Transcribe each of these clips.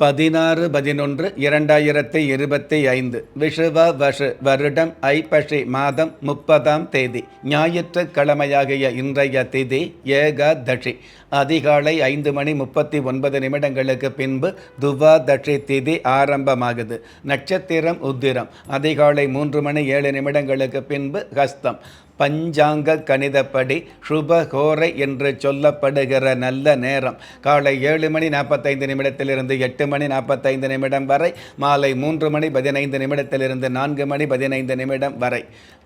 பதினாறு பதினொன்று இரண்டாயிரத்தி இருபத்தி ஐந்து விஷுவ வஷு வருடம் ஐப்பசி மாதம் முப்பதாம் தேதி ஞாயிற்றுக்கிழமையாகிய இன்றைய திதி ஏகாதஷி அதிகாலை ஐந்து மணி முப்பத்தி ஒன்பது நிமிடங்களுக்கு பின்பு துவாதஷி திதி ஆரம்பமாகுது. நட்சத்திரம் உத்திரம் அதிகாலை மூன்று மணி ஏழு நிமிடங்களுக்கு பின்பு ஹஸ்தம். பஞ்சாங்க கணிதப்படி சுபகோரை என்று சொல்லப்படுகிற நல்ல நேரம். காலை ஏழு மணி நாற்பத்தைந்து நிமிடத்திலிருந்து எட்டு மணி நாற்பத்தைந்து நிமிடம் வரை மாலை மூன்று மணி பதினைந்து நிமிடத்திலிருந்து நான்கு மணி பதினைந்து நிமிடம் வரை.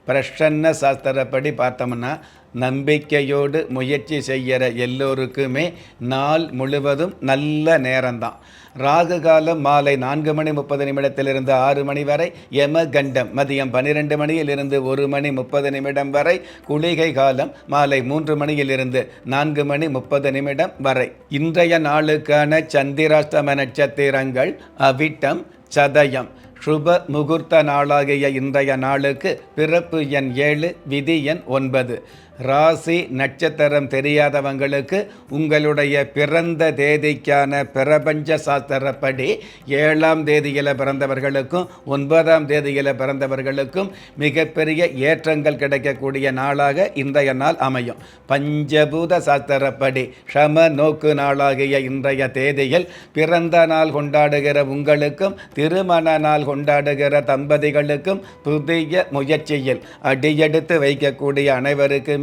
பிரசன்ன சாஸ்திரப்படி பார்த்தோம்னா நம்பிக்கையோடு முயற்சி செய்கிற எல்லோருக்குமே நாள் முழுவதும் நல்ல நேரம்தான். ராகு காலம் மாலை நான்கு மணி முப்பது நிமிடத்திலிருந்து ஆறு மணி வரை யம கண்டம் மதியம் பன்னிரெண்டு மணியிலிருந்து ஒரு மணி முப்பது நிமிடம் வரை குளிகை காலம் மாலை மூன்று மணியிலிருந்து நான்கு மணி முப்பது நிமிடம் வரை. இன்றைய நாளுக்கான சந்திராஷ்டம நட்சத்திரங்கள் அவிட்டம் சதயம். சுப முகூர்த்த நாளாகிய இன்றைய நாளுக்கு பிறப்பு எண் ஏழு விதி எண் ஒன்பது. ராசி நட்சத்திரம் தெரியாதவங்களுக்கு உங்களுடைய பிறந்த தேதிக்கான பிரபஞ்ச சாஸ்திரப்படி ஏழாம் தேதியில் பிறந்தவர்களுக்கும் ஒன்பதாம் தேதியில் பிறந்தவர்களுக்கும் மிகப்பெரிய ஏற்றங்கள் கிடைக்கக்கூடிய நாளாக இன்றைய நாள் அமையும். பஞ்சபூத சாஸ்திரப்படி ஷம நோக்கு நாளாகிய இன்றைய தேதியில் பிறந்த நாள் கொண்டாடுகிற உங்களுக்கும் திருமண நாள் கொண்டாடுகிற தம்பதிகளுக்கும் புதிய முயற்சியில் அடியெடுத்து வைக்கக்கூடிய அனைவருக்கும்